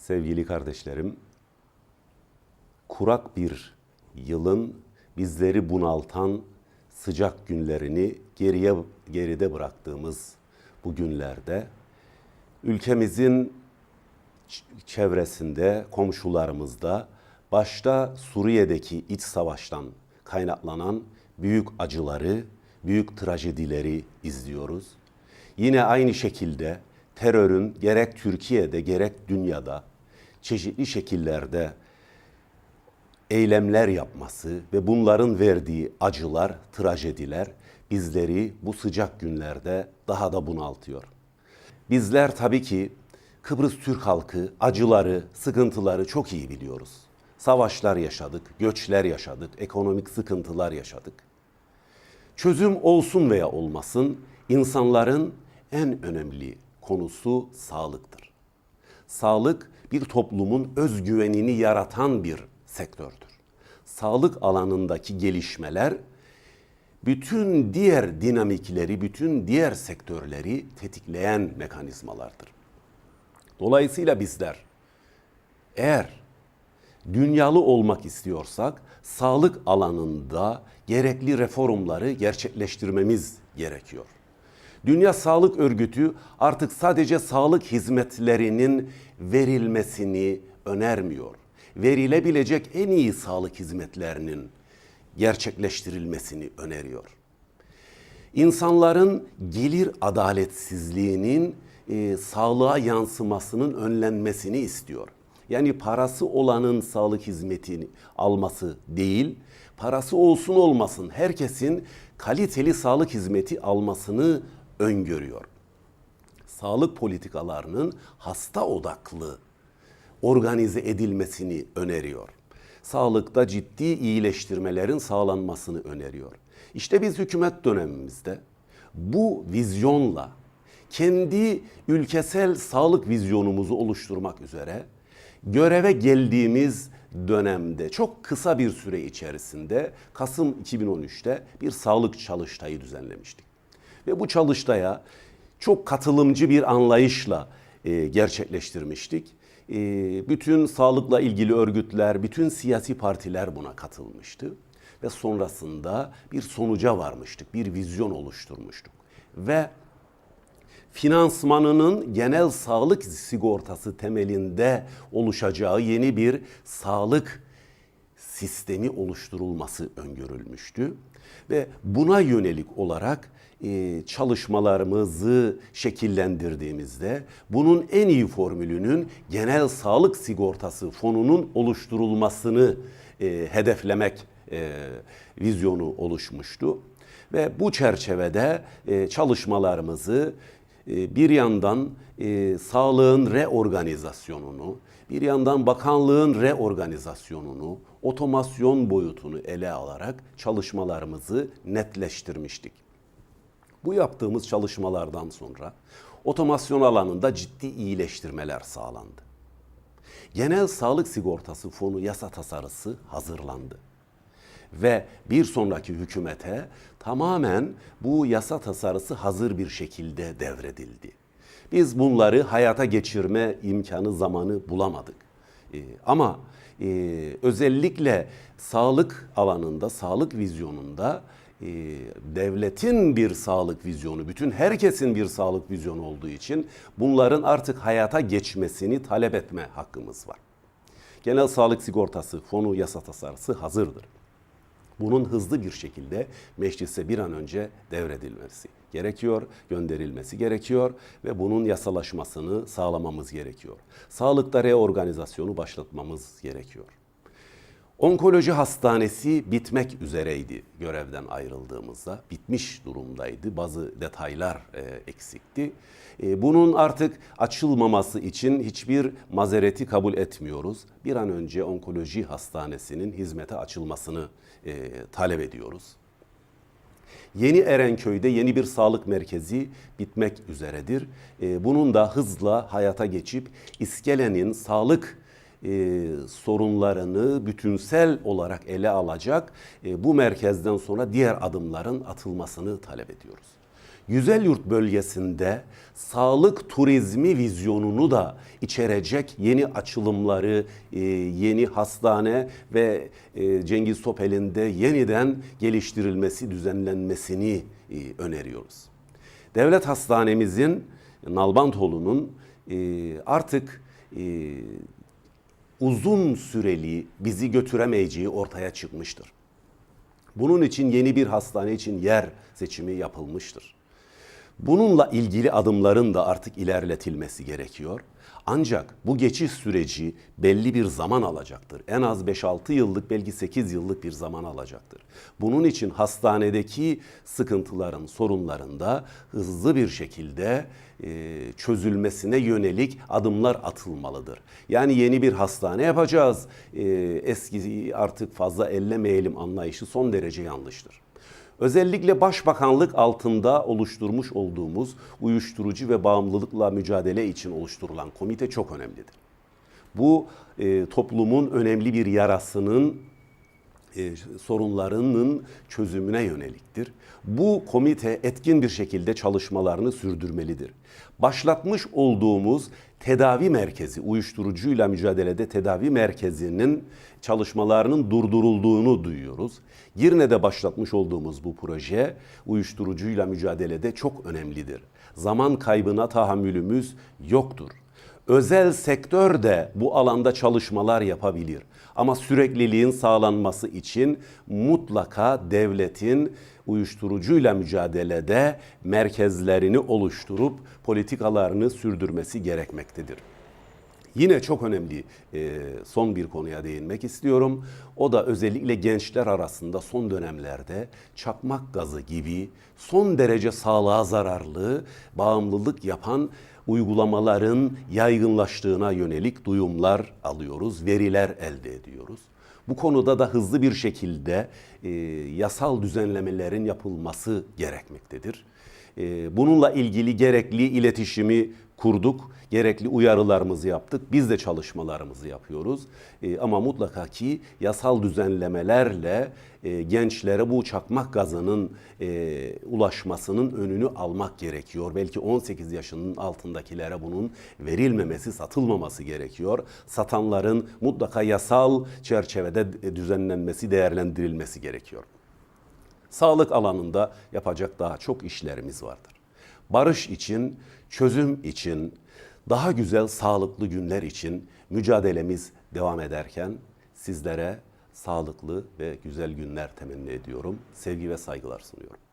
Sevgili kardeşlerim, kurak bir yılın bizleri bunaltan sıcak günlerini geriye geride bıraktığımız bu günlerde ülkemizin çevresinde, komşularımızda başta Suriye'deki iç savaştan kaynaklanan büyük acıları, büyük trajedileri izliyoruz. Yine aynı şekilde terörün gerek Türkiye'de gerek dünyada çeşitli şekillerde eylemler yapması ve bunların verdiği acılar, trajediler bizleri bu sıcak günlerde daha da bunaltıyor. Bizler tabii ki Kıbrıs Türk halkı acıları, sıkıntıları çok iyi biliyoruz. Savaşlar yaşadık, göçler yaşadık, ekonomik sıkıntılar yaşadık. Çözüm olsun veya olmasın insanların en önemli konusu sağlıktır. Sağlık bir toplumun özgüvenini yaratan bir sektördür. Sağlık alanındaki gelişmeler bütün diğer dinamikleri, bütün diğer sektörleri tetikleyen mekanizmalardır. Dolayısıyla bizler eğer dünyalı olmak istiyorsak sağlık alanında gerekli reformları gerçekleştirmemiz gerekiyor. Dünya Sağlık Örgütü artık sadece sağlık hizmetlerinin verilmesini önermiyor. Verilebilecek en iyi sağlık hizmetlerinin gerçekleştirilmesini öneriyor insanların gelir adaletsizliğinin e, sağlığa yansımasının önlenmesini istiyor. Yani parası olanın sağlık hizmetini alması değil, parası olsun olmasın herkesin kaliteli sağlık hizmeti almasını öngörüyor. Sağlık politikalarının hasta odaklı organize edilmesini öneriyor. Sağlıkta ciddi iyileştirmelerin sağlanmasını öneriyor. İşte biz hükümet dönemimizde bu vizyonla kendi ülkesel sağlık vizyonumuzu oluşturmak üzere göreve geldiğimiz dönemde çok kısa bir süre içerisinde Kasım 2013'te bir sağlık çalıştayı düzenlemiştik. Ve bu çalıştaya çok katılımcı bir anlayışla e, gerçekleştirmiştik. E, bütün sağlıkla ilgili örgütler, bütün siyasi partiler buna katılmıştı. Ve sonrasında bir sonuca varmıştık, bir vizyon oluşturmuştuk. Ve finansmanının genel sağlık sigortası temelinde oluşacağı yeni bir sağlık sistemi oluşturulması öngörülmüştü. Ve buna yönelik olarak e, çalışmalarımızı şekillendirdiğimizde bunun en iyi formülünün genel sağlık sigortası fonunun oluşturulmasını e, hedeflemek e, vizyonu oluşmuştu. Ve bu çerçevede çalışmalarımızı bir yandan e, sağlığın reorganizasyonunu, bir yandan bakanlığın reorganizasyonunu, otomasyon boyutunu ele alarak çalışmalarımızı netleştirmiştik. Bu yaptığımız çalışmalardan sonra otomasyon alanında ciddi iyileştirmeler sağlandı. Genel Sağlık Sigortası Fonu yasa tasarısı hazırlandı. Ve bir sonraki hükümete tamamen bu yasa tasarısı hazır bir şekilde devredildi. Biz bunları hayata geçirme imkanı zamanı bulamadık. Ee, ama e, özellikle sağlık alanında, sağlık vizyonunda e, devletin bir sağlık vizyonu, bütün herkesin bir sağlık vizyonu olduğu için bunların artık hayata geçmesini talep etme hakkımız var. Genel Sağlık Sigortası Fonu yasa tasarısı hazırdır. Bunun hızlı bir şekilde meclise bir an önce devredilmesi gerekiyor, gönderilmesi gerekiyor ve bunun yasalaşmasını sağlamamız gerekiyor. Sağlıkta reorganizasyonu başlatmamız gerekiyor. Onkoloji hastanesi bitmek üzereydi görevden ayrıldığımızda. Bitmiş durumdaydı. Bazı detaylar e, eksikti. E, bunun artık açılmaması için hiçbir mazereti kabul etmiyoruz. Bir an önce onkoloji hastanesinin hizmete açılmasını e, talep ediyoruz. Yeni Erenköy'de yeni bir sağlık merkezi bitmek üzeredir. E, bunun da hızla hayata geçip İskele'nin sağlık e, sorunlarını bütünsel olarak ele alacak e, bu merkezden sonra diğer adımların atılmasını talep ediyoruz. Güzelyurt bölgesinde sağlık turizmi vizyonunu da içerecek yeni açılımları, e, yeni hastane ve e, Cengiz Topel'in de yeniden geliştirilmesi, düzenlenmesini e, öneriyoruz. Devlet hastanemizin Nalbantoğlu'nun e, artık uzun süreli bizi götüremeyeceği ortaya çıkmıştır. Bunun için yeni bir hastane için yer seçimi yapılmıştır. Bununla ilgili adımların da artık ilerletilmesi gerekiyor. Ancak bu geçiş süreci belli bir zaman alacaktır. En az 5-6 yıllık belki 8 yıllık bir zaman alacaktır. Bunun için hastanedeki sıkıntıların, sorunların da hızlı bir şekilde e, çözülmesine yönelik adımlar atılmalıdır. Yani yeni bir hastane yapacağız. E, eski artık fazla ellemeyelim anlayışı son derece yanlıştır. Özellikle Başbakanlık altında oluşturmuş olduğumuz uyuşturucu ve bağımlılıkla mücadele için oluşturulan komite çok önemlidir. Bu e, toplumun önemli bir yarasının e, sorunlarının çözümüne yöneliktir. Bu komite etkin bir şekilde çalışmalarını sürdürmelidir. Başlatmış olduğumuz tedavi merkezi, uyuşturucuyla mücadelede tedavi merkezinin çalışmalarının durdurulduğunu duyuyoruz. Girne'de başlatmış olduğumuz bu proje uyuşturucuyla mücadelede çok önemlidir. Zaman kaybına tahammülümüz yoktur. Özel sektör de bu alanda çalışmalar yapabilir. Ama sürekliliğin sağlanması için mutlaka devletin uyuşturucuyla mücadelede merkezlerini oluşturup politikalarını sürdürmesi gerekmektedir. Yine çok önemli son bir konuya değinmek istiyorum. O da özellikle gençler arasında son dönemlerde çakmak gazı gibi son derece sağlığa zararlı, bağımlılık yapan uygulamaların yaygınlaştığına yönelik duyumlar alıyoruz, veriler elde ediyoruz. Bu konuda da hızlı bir şekilde e, yasal düzenlemelerin yapılması gerekmektedir. E, bununla ilgili gerekli iletişimi kurduk, gerekli uyarılarımızı yaptık. Biz de çalışmalarımızı yapıyoruz. E, ama mutlaka ki yasal düzenlemelerle e, gençlere bu çakmak gazının e, ulaşmasının önünü almak gerekiyor. Belki 18 yaşının altındakilere bunun verilmemesi, satılmaması gerekiyor. Satanların mutlaka yasal çerçevede düzenlenmesi, değerlendirilmesi gerekiyor. Sağlık alanında yapacak daha çok işlerimiz vardır. Barış için, çözüm için, daha güzel sağlıklı günler için mücadelemiz devam ederken sizlere sağlıklı ve güzel günler temenni ediyorum. Sevgi ve saygılar sunuyorum.